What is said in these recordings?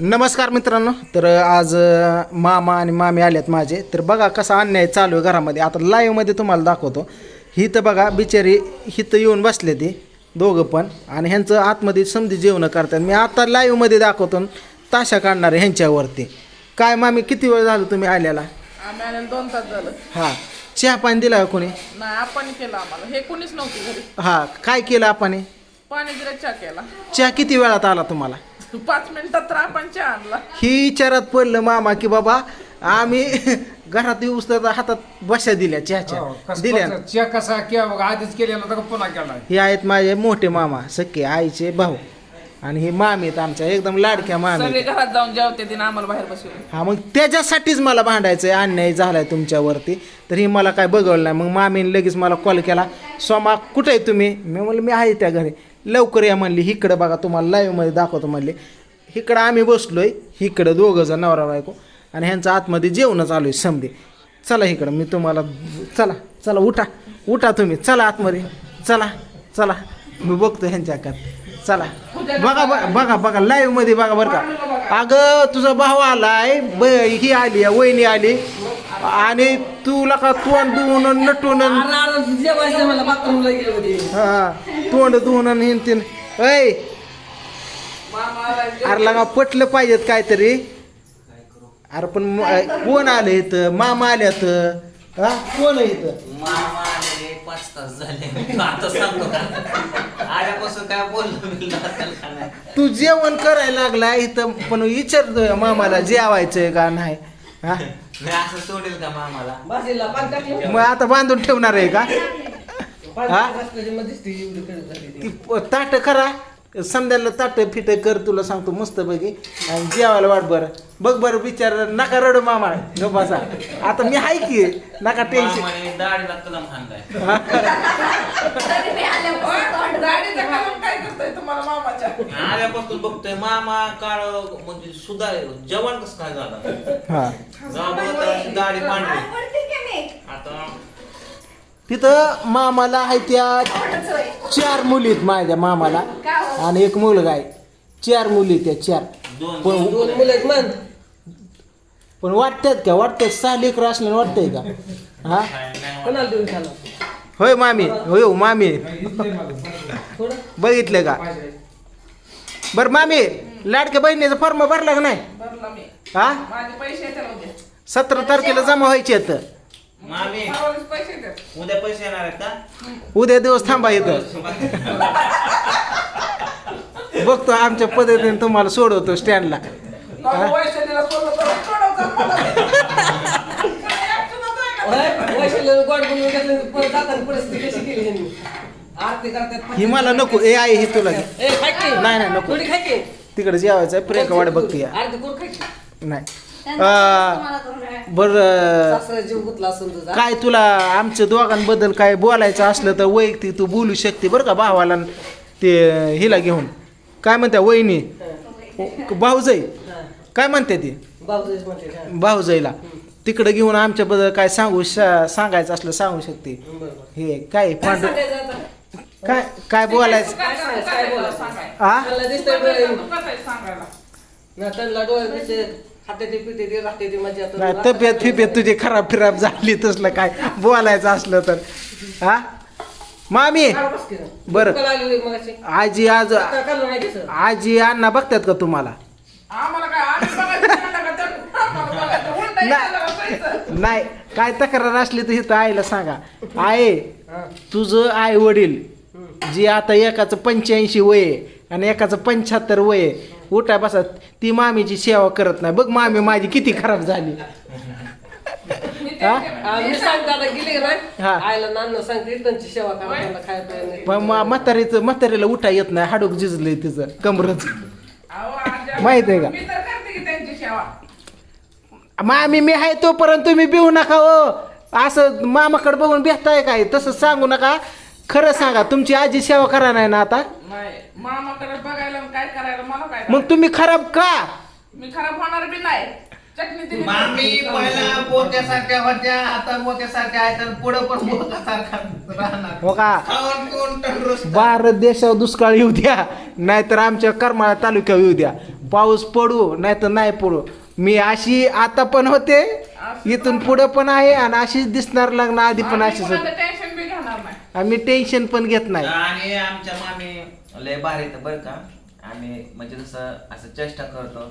नमस्कार मित्रांनो. तर आज मामा आणि मामी आल्यात माझे. तर बघा कसा अन्याय चालू आहे घरामध्ये. आता लाईव्हमध्ये तुम्हाला दाखवतो. ही तर बघा बिचारी हिथं येऊन बसले ती दोघं पण. आणि ह्यांचं आतमध्ये समधी जेवणं करतात. मी आता लाईव्हमध्ये दाखवतो ताशा काढणार आहे ह्यांच्यावरती. काय मामी किती वेळ झालं तुम्ही आल्याला? आम्ही दोन तास झालं. हां. चहा पाणी दिला कोणी? नाही आपण केलं आम्हाला. हे कोणीच नव्हती घरी. हां. काय केलं आपण पाणी दिलं चहा केला. चहा किती वेळात आला तुम्हाला? पाच मिनिटात तर आपण चहा आणला. ही विचारात पडलं मामा की बाबा आम्ही घरात येऊस हातात बशा दिल्या हो, चहाच्या कस- दिल्या. कस- चेक कसा किंवा बघा आधीच केलेला तर पुन्हा केला? हे आहेत माझे मोठे मामा सख्खे आईचे भाऊ. आणि हे मामी आहेत आमच्या एकदम लाडक्या मामी सगळे. घरात जाऊन जेवते दिन आम्हाला बाहेर बसवले. हा मग त्याच्यासाठीच मला भांडायचं आहे अन्याय झालाय तुमच्यावरती. तर ही मला काय बघवलं नाही. मग मामीने लगेच मला कॉल केला सोमा कुठे आहे तुम्ही? मी म्हणलं मी आहे त्या घरी. लवकर या म्हणली इकडं बघा तुम्हाला लाईव्हमध्ये दाखवतो म्हणले. इकडं आम्ही बसलो आहे इकडं दोघं जण नवरा बायको आणि ह्यांचं आतमध्ये जेवणं चालू आहे समधे चला इकडं मी तुम्हाला चला चला उठा. उठा तुम्ही चला आतमध्ये. चला चला. मी बघतो ह्यांच्या कात चला. बघा बघा बघा बघा लाईव्हमध्ये बघा बरं का. अगं तुझा भाऊ आलाय ब ही आली वहिनी आली. आणि तुला का तोंड धुवून नटून हा तोंड धुवून हिंतीन ऐ! अरे लगा पटलं पाहिजेत काहीतरी. अरे पण कोण आलं इथं? मामा आल्यात. हा? कोण इथं? पाच तास झाले. आता सांगतो का? आल्यापासून काय बोललो मी नाचाल का नाही तू जेवण करायला लागला इथं पण विचारतोय मामाला जेवायचंय का नाही. हा? मी असं सोडेल का मामाला? मग आता बांधून ठेवणार आहे का? हा? ती ताट करा समजायला ताट फिट कर तुला सांगतो मस्त पैकी आणि जेवायला वाट बरं. बघ बरं विचार नका रडू मामा. ग बसा. आता मी आहे की नका टेन्शन मामाने दाढीला कलम हाणलाय. गाडीचा कलम काय करतोय तुम्हाला मामाच्या? आल्यापासून बघतोय मामा काळ म्हणजे सुद्धा जेवण कसं काय झालं? हा. दाढी पांढरी आता तिथं मामाला आहे त्या चार मुली आहेत माझ्या मामाला आणि एक मुलगा आहे. चार मुली आहेत त्या चार. दोन पण पण वाटतात का? वाटतात सहा लेकर असल्याने वाटतंय का? हा? होय मामी होय हो मामी. बघितलं का? बरं मामी लाडक्या बहिणीचा फॉर्म भरला का नाही? भरला मी. हा? सतरा तारखेला जमा व्हायचे आहेत. मामी पैसे उद्या पैसे येणार आहेत का? उद्या दिवस थांबा इथं. बघतो आमच्या पद्धतीने तुम्हाला सोडवतो स्टँडला. बाबा वैशालीला सोडलं तर सोडवतात मला. काय action च आहे का? ही मला नको ए आहे ही तुला घे. नाही नाही नको. तिकडे जेवायचं आहे प्रियंका वाट बघते या. नाही. बरं. काय तुला आमच्या दोघांबद्दल काय बोलायचं असलं तर वैयक्तिक तू बोलू शकते बरं का भावाला न ते हिला घेऊन? काय म्हणत्या वहिनी? भाऊजाई? काय म्हणते ती भाऊजाईला. तिकडे घेऊन आमच्याबद्दल काय सांगू श- सांगायचं असलं सांगू शकते. हे काय पांढर काय काय बोलायचं? सांगाय. तू? तू? नाही तब्येत फिब्येत तुझी खराब फिराब झाली तसलं काय बोलायचं असलं तर हा मामी बरं आजी आज आजी अण्णा बघतात का तुम्हाला आम्हाला काय आम्ही बघायचं नाही का? तर आम्हाला बघायचं. उलटं नाही. इथं बसायचं. नाही काय तक्रार असली तर इथं आईला सांगा आहे तुझं आई वडील जी आता एकाचं पंच्याऐंशी वय आहे आणि एकाचं पंच्याहत्तर वय आहे उठा बसा ती मामीची सेवा करत नाही. बघ मामी माझी किती खराब झाली. हा? हा. म्हातारीचं म्हातारीला उठा येत नाही. हाडूक झिजलंय तिचं कमरच. माहीत आहे का? मी तर करते की त्यांची सेवा. मामी मी आहे तोपर्यंत तुम्ही बिहू नका हो. असं मामाकडे बघून भेटताय काय? तसं सांगू नका. खरं सांगा तुमची आजी सेवा करा नाही ना आता? नाही मामाकडे बघायला आणि काय करायला मला काय मग तुम्ही खराब का? मी खराब होणार बी नाही. चटणी दिली मामी पहिला पोत्यासारख्या होत्या आता मोत्यासारख्या आहेत आणि पुढे पण मोत्यासारखा राहणार. हो का? खाऊन पिऊन तंदुरुस्त भारत देशावर दुष्काळ येऊ द्या नाहीतर आमच्या करमाळा तालुक्यावर येऊ द्या. पाऊस पडू नाही तर नाही पडू. मी अशी आता पण होते इथून पुढं पण आहे आणि अशीच दिसणार लग्न आधी पण अशीच होते. टेन्शन आम्ही टेन्शन पण घेत नाही. आणि आमच्या मामी लय भारी येतं बरं का. आम्ही म्हणजे जसं असं चेष्टा करतो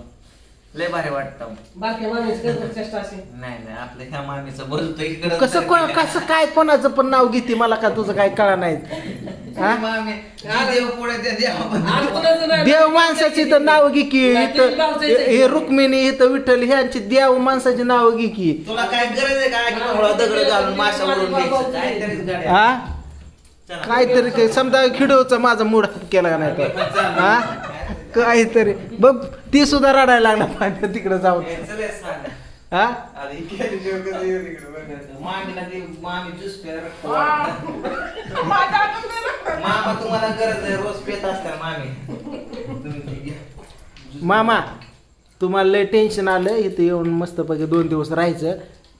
लय भारी वाटतं. बाकी करतो चेष्टा अशी नाही नाही आपल्या ह्या मामीचं बोलतो इकडं कसं कोण कसं काय कोणाचं पण नाव घेते मला का तुझं काय कळा नाही. हा? मामी जी देव पुढे ते देवा आणि कुणाचं नाही. देव माणसाची तर नाव घे की इथं. हे रुक्मिणी इथं विठ्ठल ह्यांची देव माणसाची नाव घे की. तुला काय गरज आहे काय की बाबा दगड घालून माशा उडून द्यायचं काहीतरीच गाड्या. हा. काहीतरी काय समजा खिडवचा माझा मूड केला का नाही तर? हा? काहीतरी. बघ ती सुद्धा रडायला लागला पाहिजे तिकडे जाऊन. हे. हा ही ती तुम्हाला गरज आहे रोज पेत असतात ती. मामा तुम्हाला लय टेन्शन आलं इथं येऊन मस्तपैकी दोन दिवस राहायचं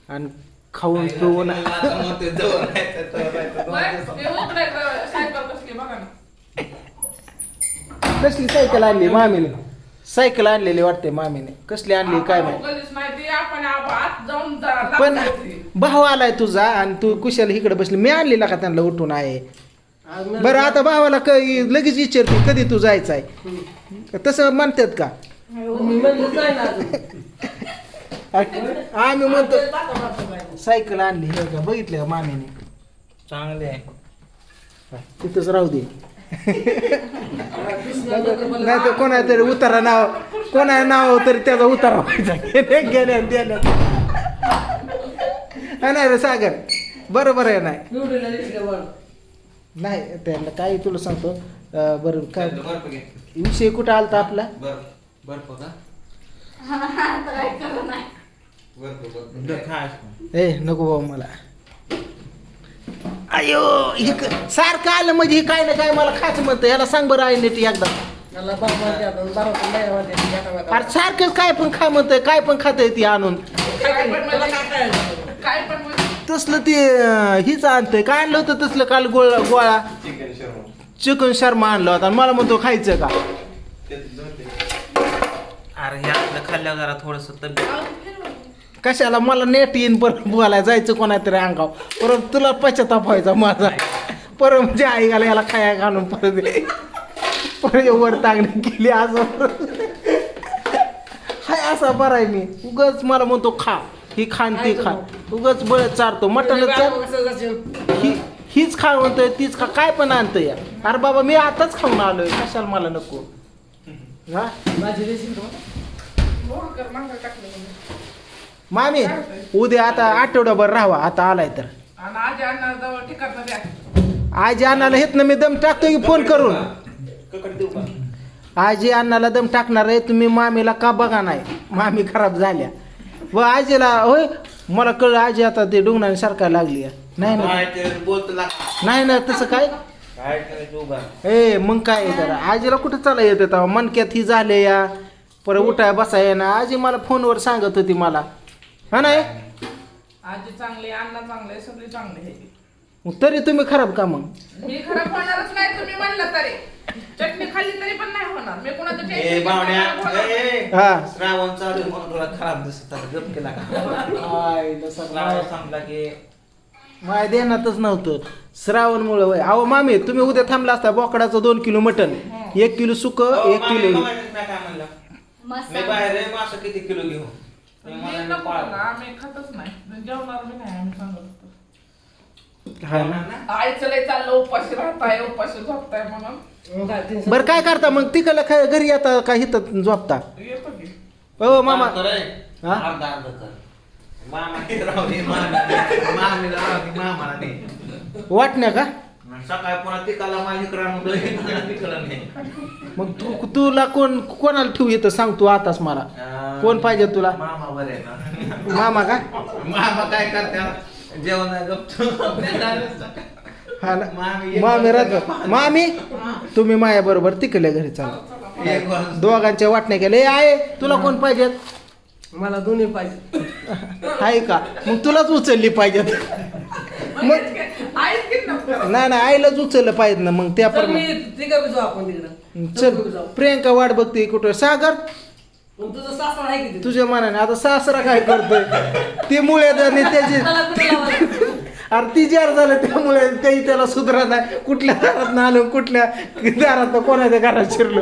आणि खाऊन पिऊन आता म्हणतोय जवळ राहायचं, जवळ राहायचं. दोन बरं, दिवस. ते उघडायचं सायकल कसली बघा ना कसली सायकल आणली मामीने? सायकल आणलेली वाटते मामीने. कसली आणली काय माहिती? आपण आत जाऊन जा- पण. भाव आलाय तुझा आणि तू कुशाला इकडे बसली. मी आणलेला का त्यांना उठून आहे. बरं आता भावाला क लगेच विचारते कधी तू जायचं आहे तसं म्हणतात का? मी ना अजून. आम्ही म्हणतो टाका मारतो बाई. सायकल आणली हे का बघितलं का मामीने? चांगले आहे. तिथंच राहू दे. नाही तर कोणा तरी उतारा नाव कोणा नाव तरी त्याचा उतारा व्हायचा. गेल्या देण्यात हा, नाही रे सागर बरोबर आहे नाही. नाही त्यांना काय तुला सांगतो. बरं काय? विषय कुठं आलता आपला? ए नको बाबा मला. अयो हे क- सारखं आलं म्हणजे हे काय ना काय मला खाच म्हणतं. याला सांग बरं आहे नीट एकदा. म्हणते बारा पण नाही म्हणते, एका वेळेला. अरे सारखंच काय पण खा म्हणतंय काय पण खातंय ती आणून. काय पण त्याला काय करायचं? काय पण तसलं ते अं, हीच आणतंय. काय आणलं होतं तसलं? काल गोळा गोळा. चिकन शर्मा. चिकन शर्मा आणलं होता. आणि मला म्हणतो खायचं का? अरे हे आपलं खाल्ल्यावर जरा थोडस तब्येत कशाला मला नेट येईन परत बोलायला? जायचं कोणातरी अंगाव परत तुला पश्चाताप व्हायचा माझा. परत म्हणजे आई घाला याला खाया घालून परत दे. परत वर तांगणी केली असं. हाय असा बरा आहे मी. उगाच मला म्हणतो खा. ही खान ती खा. उगाच बळत चारतो. मटण? ही हीच खा म्हणतोय तीच खा. काय पण आणतोय या. अरे बाबा मी आताच खाऊन आलोय. कशाला मला नको? हा? मामी उद्या आता आठवडाभर राहावा आता आलाय तर. आणि आजी अण्णा जवळ ठिकाण द्या. आजी अण्णाला हेत ना मी दम टाकतो की फोन करून. आजी अण्णाला दम टाकणार आहे तुम्ही मामीला का बघा नाही? मामी खराब झाल्या. व आजीला होय मला कळलं आजी आता ते डुंगणाने सारखायला लागली आहे. नाही ना? बोलतो नाही ना तसं काय? काय करायचं उभा ए मग काय तर आजीला कुठं चाला येत मनक्यात ही झाले या परत उठाय बसाय ना. आजी मला फोनवर सांगत होती मला. हा नाही आजी चांगली अण्णा चांगले सगळी चांगली मग तरी तुम्ही खराब का मग? मी खराब होणारच नाही तुम्ही म्हणलं तरी. चटणी खाल्ली तरी पण नाही होणार. मी कुणाचं ए बावड्या. ए. हा. श्रावण चालू आहे म्हणून तुला खराब दिसत आहे. गप केला का? श्रावण संपला की. माय देण्यातच नव्हतं. श्रावणमुळं वय. अहो मामी तुम्ही उद्या थांबला असता बोकडाचं दोन किलो मटन एक किलो सुक अहो, एक मामी, किलो मामी, मी काय म्हणलं? मी बाहेर आहे मासं किती किलो घेऊ? मी मला नको पाळ. ना, आम्ही खातच नाही. मी जेवणार बी नाही आम्ही सांगत होतो. हा ना? आईचं लय चाललं उपाशी राहताय उपाशी झोपताय म्हणून. काय? बरं करता मग? तिकडला काय घरी येता का इथं झोपता? येतो की. हो मामा. हा? कर. मामा हे मामा मामीला नाही. वाटण्या का? सकाळी पुन्हा तिकाला माझी तिकडं. मग तू तुला कोण कोणाला ठेवू येतं सांग तू आताच मला. कोण पाहिजे तुला? मामा बरे आहे ना. मामा का? मामा काय करतात जेवण गप्प हा ना. मामी राहतो मामी तुम्ही माया बरोबर तिकडल्या घरी चाला. दोघांच्या वाटण्या केल्या. ए आहे तुला कोण पाहिजेत मला दोन्ही पाहिजे. आहे का? मग तुलाच उचलली पाहिजेत. मग नाही नाही आईलाच उचललं पाहिजे ना मग चल तिघं बी जाऊ आपण तिकडं चल प्रियंका वाट बघते कुठं. सागर पण तुझं सासरा आहे किती तुझ्या मनाने. आता सासरा काय करतोय? ते मुळे त्याने त्याची त्याला कुठे लावायचं? अरे ती जार झालं त्यामुळे काही त्याला सुधरा नाही. कुठल्या दारात आलो कुठल्या दारात कोणाच्या घरात शिरलो?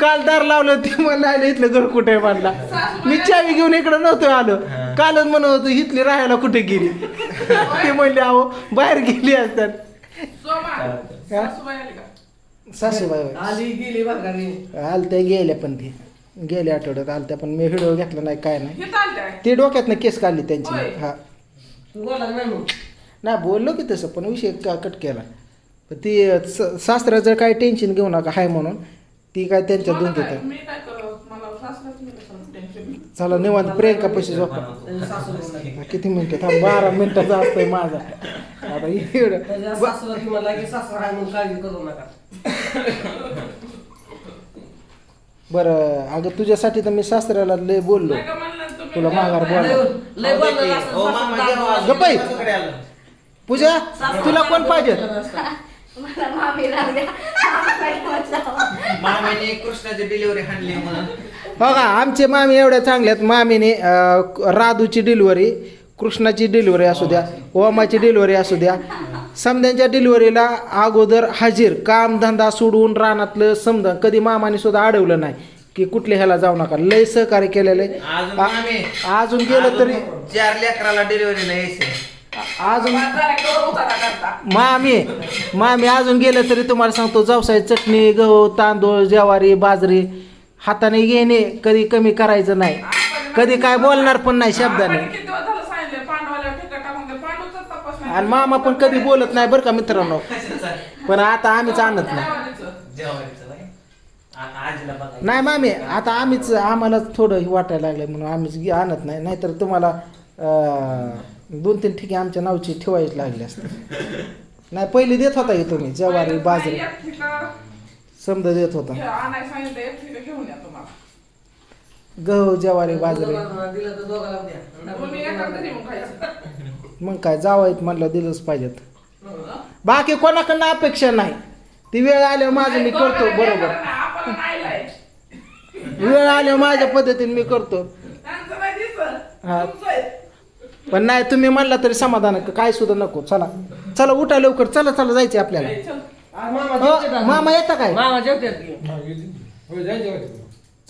काल दार लावलं ती म्हणलं आलं इथलं घर कुठे बांधला मी चावी घेऊन इकडं नव्हतो आलो. कालच म्हणत होतो इथली राहायला कुठे गेली? ते म्हणले अहो बाहेर गेली असतात. सोमा सासूबाई आली का? सासूबाई होय. आली गेली बघारी आलत्या गेल्या पण ती. गेल्या आठवड्यात आलत्या पण मी व्हिडिओ घेतला नाही काय नाही. हे चाललंय ते डोक्यातनं केस काढली त्यांची. हा. तू बोला नाही मग. नाही बोललो की तसं पण विषय का कट केला. पण ती स- सासऱ्याचं काय टेन्शन घेऊ नका हाय म्हणून. ती काय त्यांच्या मला दोन काय- देतात मी काय चला निवांत प्रियंका पैसे झोपा. किती मिनिटं थांब बारा मिनिटाचा असतोय माझा. आता एवढं. सासूला की सासरा आहे म्हणून काळजी करू नका. बरं अगं तुझ्यासाठी तर मी सासऱ्याला लय बोललो. तुला माघार लय बोला लय बोललं असं सासरा. माझ्याकडे आलं. पूजा तुला कोण पाहिजे? मला मामी लागल्या. मामीने कृष्णाची डिलिव्हरी हाणली म्हणून. हो का आमचे मामी एवढ्या चांगल्यात मामीने अं, राधूची डिलिव्हरी कृष्णाची डिलिव्हरी असू द्या ओमाची. डिलिव्हरी असू द्या. समध्यांच्या डिलिव्हरीला अगोदर हजीर काम धंदा सोडून रानातलं समजा कधी मामाने सुद्धा अडवलं नाही की कुठल्या ह्याला जाऊ नका. लय सहकार्य केलेलं अजून आहे मामी आ- अजून गेलं तरी. अजून चार लेकराला डिलिव्हरीला यायचं अजून मामी मामी अजून गेलं तरी तुम्हाला सांगतो जवसाय चटणी गहू तांदूळ ज्वारी बाजरी हाताने घेणे कधी कमी करायचं नाही. कधी काय बोलणार पण नाही शब्दाने. आपण किती दिवस झालं सांगितलं पांडवाला ठिका टाकून दे पांडवचा तपास नाही. आणि मामा पण कधी बोलत नाही बरं का मित्रांनो. पण आता आम्हीच आणत नाही. नाही. मामी आता आम्हीच आम्हाला थोडं वाटायला लागलं म्हणून आम्हीच आणत नाही. नाहीतर तुम्हाला अं, दोन तीन ठिकाणी आमच्या नावची ठेवायची लागली असते. नाही पहिली देत होता की तुम्ही ज्वारी बाजरी. ठिका समजा देत होता. ठिका गहू ज्वारी बाजरी. मग काय जावायत म्हणलं दिलंच पाहिजेत? बाकी कोणाकडनं अपेक्षा नाही. ती वेळ आल्यावर माझं मी करतो बरोबर. वेळ आल्यावर माझ्या पद्धतीने मी करतो. हा. पण नाही तुम्ही म्हणला तरी समाधान आहे. काय सुद्धा नको. चला. चला उठा लवकर. चला चला जायचे आपल्याला. हो. मामा येता काय? मामा जेवतात की? हो?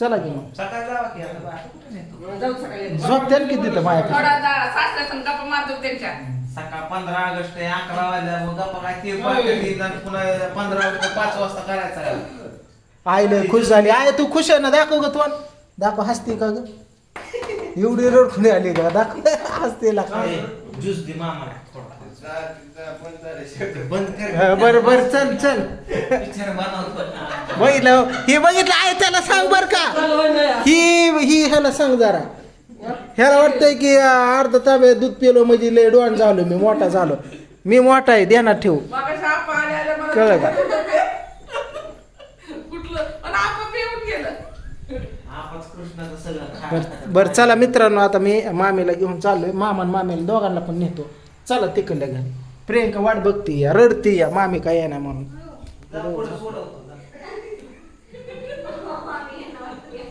चला की मग. सकाळी जावा की आता. बा- कुठं नेतो? जाऊ सकाळी झोपते ना किती तर माझ्या थोडा जा- सासऱ्या संग गप्पा मारतो त्यांच्या. सकाळ पंधरा ऑगस्ट आहे अकरा वाजल्या मग गप्पा काय ते पाहते आणि पुन्हा पंधरा ऑगस्ट पाच वाजता करायचा आईला खुश झाली. आय तू खुश आहे ना? दाखव ग तू दाखव हसते का ग? एवढी रडखुणी आली का दाखव. हसते ज्यूस दे मामा थोडा. बंद कर. बर बर चल चल. बघितलं हे बघितलं आहे त्याला सांग बर का. ही ही ह्याला सांग जरा. ह्याला वाटतंय की अर्धा ताबे दूध पिलो म्हणजे लय डोण झालो मी मोठा झालो. मी मोठा आहे ध्यानात ठेवू. मगाशी आप्पा आले आले मला. कळलं का? कुठलं पण आप्पा पिऊन गेलं आपच कृष्णाचं सगळं खा बर बर चला मित्रांनो आता मी मामीला घेऊन चाललोय. मामा आणि मामीला दोघांना पण नेतो. चला तिकडल्या घरी. प्रियंका वाट बघती या रडती या. मामी काय येणार म्हणून.